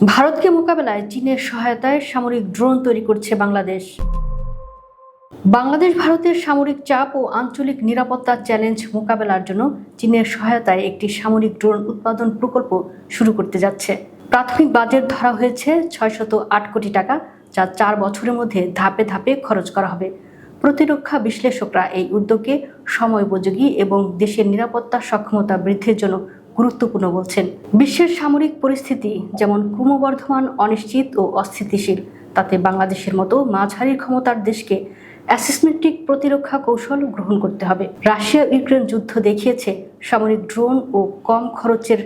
ভারতকে মোকাবেলায় চীনের সহায়তায় সামরিক ড্রোন তৈরি করছে বাংলাদেশ। বাংলাদেশ ভারতের সামরিক চাপ ও আঞ্চলিক নিরাপত্তা চ্যালেঞ্জ মোকাবেলার জন্য চীনের সহায়তায় একটি সামরিক ড্রোন উৎপাদন প্রকল্প শুরু করতে যাচ্ছে। প্রাথমিক বাজেট ধরা হয়েছে ছয়শত আট কোটি টাকা, যা চার বছরের মধ্যে ধাপে ধাপে খরচ করা হবে। প্রতিরক্ষা বিশ্লেষকরা এই উদ্যোগকে সময়োপযোগী এবং দেশের নিরাপত্তা সক্ষমতা বৃদ্ধির জন্য গুরুত্বপূর্ণ বলছেন। বিশ্বের সামরিক পরিস্থিতি যেমন ক্রমবর্ধমান, অনিশ্চিত ও অস্থিতিশীল, তাতে বাংলাদেশের মতো মাঝারি ক্ষমতার দেশকে অ্যাসিসমেন্টিক প্রতিরক্ষা কৌশল গ্রহণ করতে হবে। রাশিয়া ইউক্রেন যুদ্ধ দেখিয়েছে সামরিক ড্রোন ও কম খরচের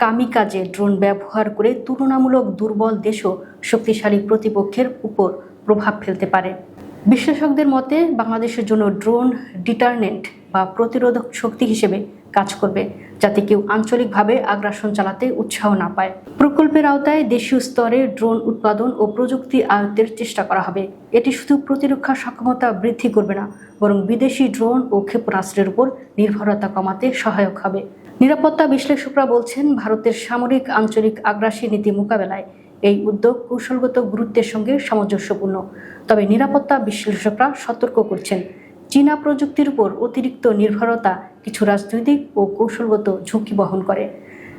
কামিকাজে ড্রোন ব্যবহার করে তুলনামূলক দুর্বল দেশও শক্তিশালী প্রতিপক্ষের উপর প্রভাব ফেলতে পারে। বিশ্লেষকদের মতে, বাংলাদেশের জন্য ড্রোন ডিটারনেন্ট বা প্রতিরোধক শক্তি হিসেবে কাজ করবে যাতে কেউ আঞ্চলিকভাবে আগ্রাসন চালাতে উৎসাহ না পায়। প্রকল্পের আওতায় দেশীয় স্তরে ড্রোন উৎপাদন ও প্রযুক্তি আয়ত্তের চেষ্টা করা হবে। এটি শুধু প্রতিরক্ষা সক্ষমতা বৃদ্ধি করবে না, বরং বিদেশি ড্রোন ও ক্ষেপণাস্ত্রের উপর নির্ভরতা কমাতে সহায়ক হবে। নিরাপত্তা বিশ্লেষকরা বলছেন, ভারতের সামরিক, আঞ্চলিক আগ্রাসী নীতি মোকাবেলায় এই উদ্যোগ কৌশলগত গুরুত্বের সঙ্গে সামঞ্জস্যপূর্ণ। তবে নিরাপত্তা বিশ্লেষকরা সতর্ক করছেন, চীনা প্রযুক্তির উপর অতিরিক্ত নির্ভরতা কিছু রাজনৈতিক ও কৌশলগত ঝুঁকি বহন করে।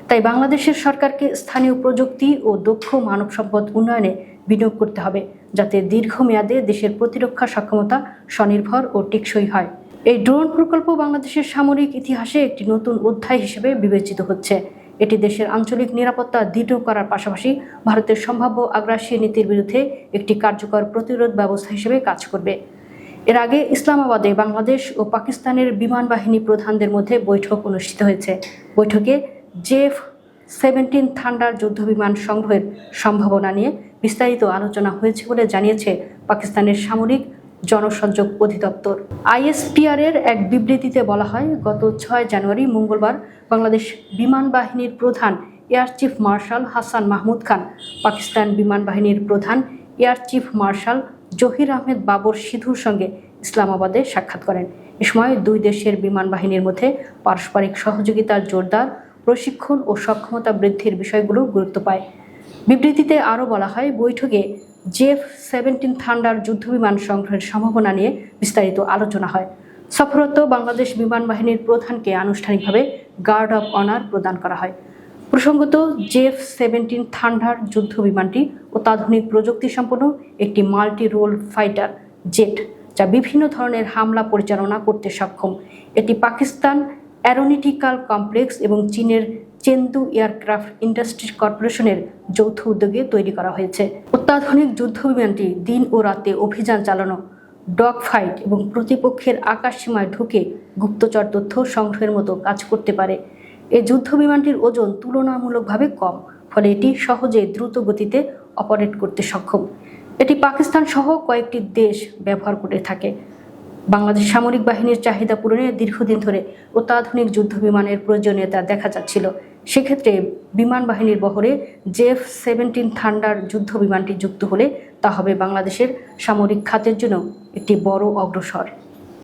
তাই বাংলাদেশের সরকারকে স্থানীয় প্রযুক্তি ও দক্ষ মানব সম্পদ উন্নয়নে বিনিয়োগ করতে হবে, যাতে দীর্ঘমেয়াদে দেশের প্রতিরক্ষা সক্ষমতা স্বনির্ভর ও টেকসই হয়। এই ড্রোন প্রকল্প বাংলাদেশের সামরিক ইতিহাসে একটি নতুন অধ্যায় হিসেবে বিবেচিত হচ্ছে। এটি দেশের আঞ্চলিক নিরাপত্তা দৃঢ় করার পাশাপাশি ভারতের সম্ভাব্য আগ্রাসী নীতির বিরুদ্ধে একটি কার্যকর প্রতিরোধ ব্যবস্থা হিসেবে কাজ করবে। এর আগে ইসলামাবাদে বাংলাদেশ ও পাকিস্তানের বিমান বাহিনী প্রধানদের মধ্যে বৈঠক অনুষ্ঠিত হয়েছে। বৈঠকে জেফ সেভেন্টিন থান্ডার যুদ্ধবিমান সংগ্রহের সম্ভাবনা নিয়ে বিস্তারিত আলোচনা হয়েছে বলে জানিয়েছে পাকিস্তানের সামরিক জনসংযোগ অধিদপ্তর। আইএসপিআর এর এক বিবৃতিতে বলা হয়, গত ছয় জানুয়ারি মঙ্গলবার বাংলাদেশ বিমান বাহিনীর প্রধান air chief marshal Hasan Mahmud Khan, Pakistan বিমান বাহিনীর প্রধান air chief marshal Zahir Ahmed Babar সিধুর সঙ্গে ইসলামাবাদে সাক্ষাৎ করেন। এ সময় দুই দেশের বিমান বাহিনীর মধ্যে পারস্পরিক সহযোগিতার জোরদার, প্রশিক্ষণ ও সক্ষমতা বৃদ্ধির বিষয়গুলো গুরুত্ব পায়। বিবৃতিতে আরও বলা হয়, বৈঠকে জেফ সেভেন্টিন থান্ডার যুদ্ধবিমান সংগ্রহের সম্ভাবনা নিয়ে বিস্তারিত আলোচনা হয়। সফররত বাংলাদেশ বিমান বাহিনীর প্রধানকে আনুষ্ঠানিকভাবে গার্ড অব অনার প্রদান করা হয়। প্রসঙ্গত জেফ সেভেন্টিন থান্ডার যুদ্ধ বিমানটি অত্যাধুনিক প্রযুক্তি সম্পন্ন একটি মাল্টি রোল ফাইটার জেট, যা বিভিন্ন ধরনের হামলা পরিচালনা করতে সক্ষম। এটি পাকিস্তান অ্যারোনিটিক্যাল কমপ্লেক্স এবং চীনের চেন্দু এয়ারক্রাফট ইন্ডাস্ট্রি কর্পোরেশনের যৌথ উদ্যোগে তৈরি করা হয়েছে। অত্যাধুনিক যুদ্ধ বিমানটি দিন ও রাতে অভিযান চালানো ডগ ফাইট এবং প্রতিপক্ষের আকাশসীমায় ঢুকে গুপ্তচর তথ্য সংগ্রহের মতো কাজ করতে পারে। এই যুদ্ধ বিমানটির ওজন তুলনামূলকভাবে কম, ফলে এটি সহজে দ্রুত গতিতে অপারেট করতে সক্ষম। এটি পাকিস্তান সহ কয়েকটি দেশ ব্যবহার করে থাকে। বাংলাদেশ সামরিক বাহিনীর চাহিদা পূরণে দীর্ঘদিন ধরে অত্যাধুনিক যুদ্ধ বিমানের প্রয়োজনীয়তা দেখা যাচ্ছিল। সেক্ষেত্রে বিমান বাহিনীর বহরে জেফ সেভেন্টিন থান্ডার যুদ্ধ বিমানটি যুক্ত হলে তা হবে বাংলাদেশের সামরিক খাতের জন্য একটি বড় অগ্রসর।